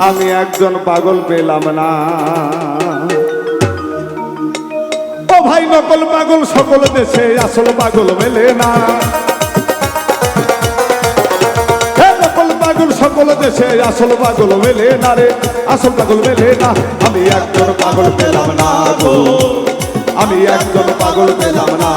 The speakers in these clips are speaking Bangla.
আমি একজন পাগল পেলাম না। ও ভাই নকল পাগল, সকল দেশে আসল পাগল মেলে না। পাগল, সকল দেশে আসল পাগল মেলে না রে। আসল পাগল মেলে না, আমি একজন পাগল পেলাম না গো। আমি একজন পাগল পেলাম না।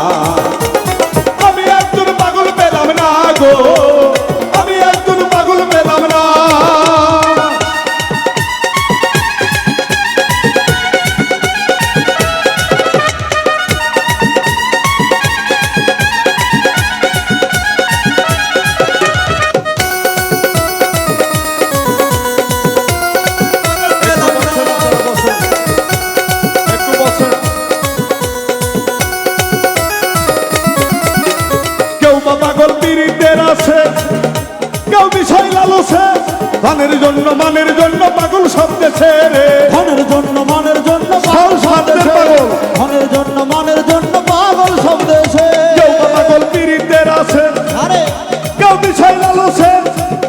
পীড়িতের আছে। কেউ বিষয় লালসে। ধনের জন্য মানের জন্য পাগল সব দেশে রে। ধনের জন্য মনের জন্য পাগল সব দেশে। পাগল। ধনের জন্য মনের জন্য পাগল সব দেশে কেউ পাগল পীড়িতের আছে। আরে। কেউ বিষয় লালসে।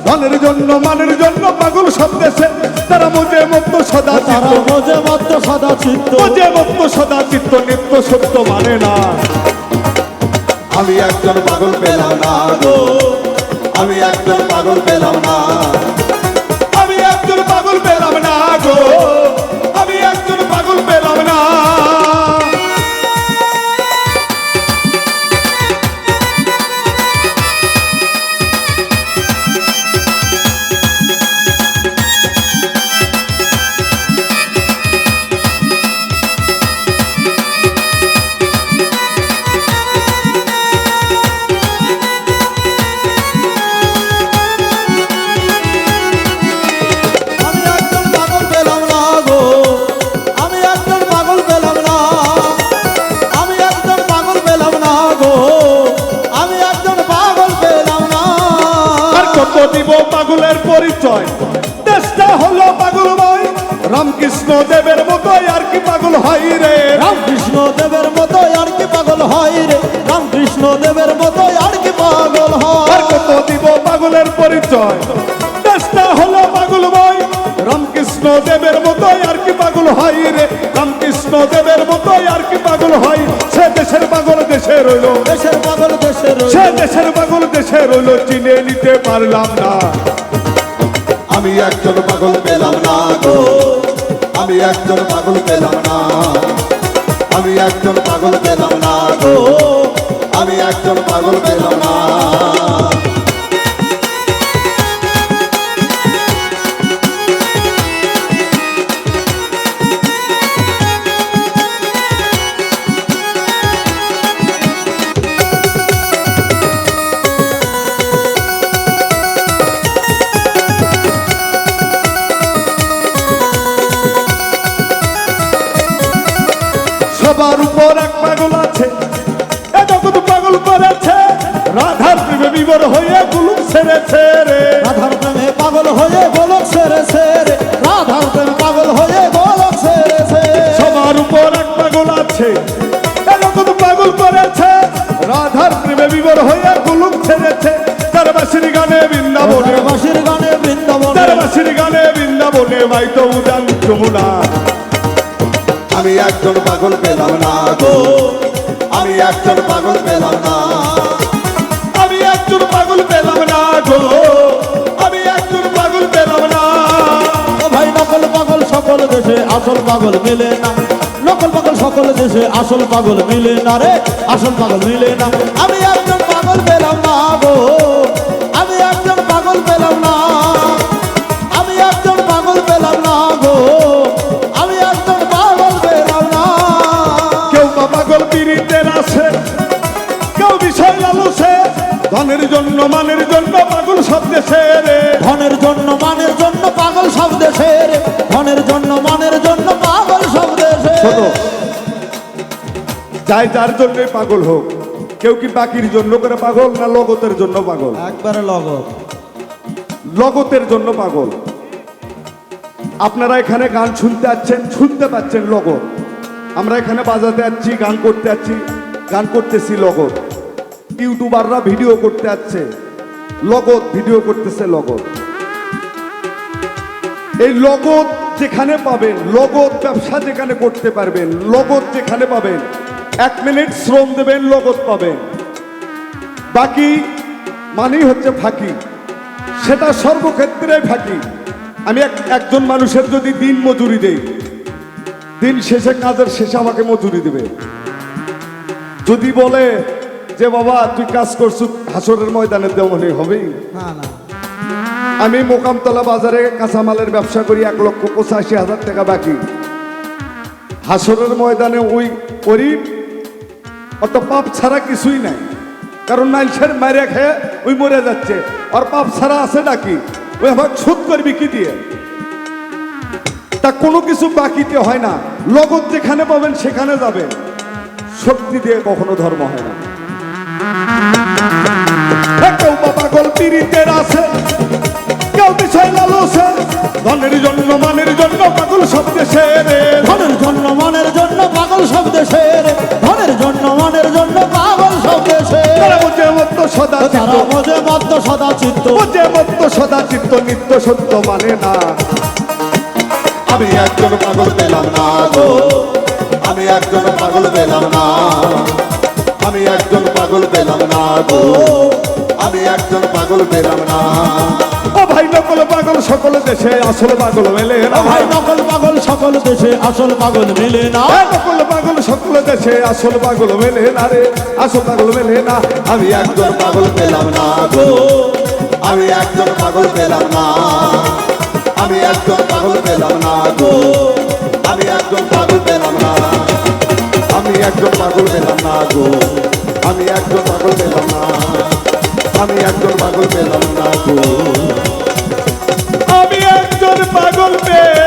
ধনের জন্য মানের জন্য পাগল সব দেশে তারা মুজে মুক্ত সদা তারা বোঝে মাত্র সদা চিত্ত। মুজে মুক্ত সদা চিত্ত নিত্য সত্য মানে না। আমি একজন পাগল পেলাম না গো। আমি একজন পাগল পেলাম না। আমি একজন পাগল পেলাম না গো। আর দিব পাগলের পরিচয়। দেশটা হলো পাগলময়। রামকৃষ্ণ দেবের মতোই আর কি পাগল হয় রে। রামকৃষ্ণ দেবের মতো আর কি পাগল হয় রে। রামকৃষ্ণ দেবের মতো আর কি পাগল আর হয় কত দিব পাগলের পরিচয়। দেশটা হলো পাগলময়। রামকৃষ্ণ দেবের মতোই আর কি পাগল হয় রে। রামকৃষ্ণ দেবের মতোই আর কি পাগল হয়। সে দেশের পাগল দেশে রইল দেশের পাগল দেশে দেশের সে দেশের পাগল দেশে রইল চিনে নিতে পারলাম না। আমি একজন পাগল পেলাম না গো আমি একজন পাগল পেলাম না। আমি একজন পাগল পেলাম না গো। সবার উপর এক পাগল আছে। এ জগৎ পাগল করেছে। রাধার প্রেমে বিবর হয়ে গুলুম ছেড়েছে রে। রাধার প্রেমে পাগল হয়ে গোলক সেরে সেরে রাধার প্রেমে পাগল হয়ে গোলক সেরে সবার উপর এক পাগল আছে। এ জগৎ পাগল করেছে। রাধার প্রেমে বিবর হয়ে গুলুম ছেড়েছে তার বাসির গানে বৃন্দাবনে। বাসির গানে বৃন্দাবনে। তার বাসির গানে বৃন্দাবনে মাইতো উদান যমুনা। আমি একজন পাগল পেলাম না গো। আমি একজন পাগল পেলাম না। আমি একজন পাগল পেলাম না গো। আমি একজন পাগল পেলাম না। ভাই, নকল পাগল সকল দেশে আসল পাগল মিলে না। নকল পাগল সকল দেশে আসল পাগল মিলে না রে। আসল পাগল মিলে না। আমি একজন পাগল পেলাম না গো। আমি একজন পাগল পেলাম না। জন্য পাগল সব দেশে ধনের জন্য মানের জন্য পাগল সব দেশে ধনের জন্য মানের জন্য পাগল সব দেশে যাই যার জন্যই পাগল হোক কেউ কি বাকির জন্য করে পাগল না লগতের জন্য পাগল? একবারে লগত। লগতের জন্য পাগল। আপনারা এখানে গান শুনতে পাচ্ছেন শুনতে পাচ্ছেন লগত। আমরা এখানে বাজাতে যাচ্ছি গান করতে যাচ্ছি গান করতেছি লগত। ইউটিউবাররা ভিডিও করতে যাচ্ছে লগত ভিডিও করতেছে লগত। এই লগত যেখানে পাবেন, লগত ব্যবসা যেখানে করতে পারবেন, লগত যেখানে পাবেন, এক মিনিট শ্রম দেবেন, লগত পাবেন। বাকি মানেই হচ্ছে ফাঁকি। সেটা সর্বক্ষেত্রে ফাঁকি। আমি এক- একজন মানুষের যদি দিন মজুরি দেই, দিন শেষে, কাজের শেষে আমাকে মজুরি দেবে। যদি বলে যে বাবা তুই কাজ করছু হাসরের ময়দানে দেওয়া না না। আমি মোকামতলা বাজারে কাঁচামালের ব্যবসা করি এক লক্ষ পঁচাশি হাজার টাকা বাকি। হাসরের ময়দানে ওই করি অত পাপ ছাড়া কিছুই নাই। কারণ নাইলসের মারে খেয়ে ওই মরে যাচ্ছে। আর পাপ ছাড়া আছে নাকি? ওই আমার সুদ করবি কি দিয়ে। তা কোনো কিছু বাকিতে হয় না। লগত যেখানে পাবেন সেখানে যাবেন। শক্তি দিয়ে কখনো ধর্ম হয় না। কেউ কেউ বিষয় লালসে ধনের জন্য মানের জন্য পাগল সব দেশে রে ধনের জন্য মনের জন্য পাগল সব দেশের ধনের জন্য মনের জন্য পাগল সব দেশের তারা বুঝে মত্ত সদা তারা চিত্ত। বোঝে মধ্য সদা চিত্ত। বুঝে মত্ত সদা চিত্ত নিত্য সত্য মানে না। আমি একজন পাগল পেলাম না গো। আমি একজন পাগল পেলাম না। আমি একজন পাগল পেলাম না গো। আমি একজন পাগল পেলাম না। ও ভাই নকল পাগল সকল দেশে আসল পাগল মেলে না। ভাই নকল পাগল সকল দেশে আসল পাগল মিলে না। নকল পাগল সকল দেশে আসল পাগল মেলে না রে। আসল পাগল মেলে না। আমি একজন পাগল পেলাম না গো। আমি একজন পাগল পেলাম না। আমি একজন পাগল পেলাম না গো। আমি একজন পাগল পেলাম না। একজন পাগল পেলাম না গো। আমি একজন পাগল পেলাম না। আমি একজন পাগল পেলাম না গো। আমি একজন পাগল পেলাম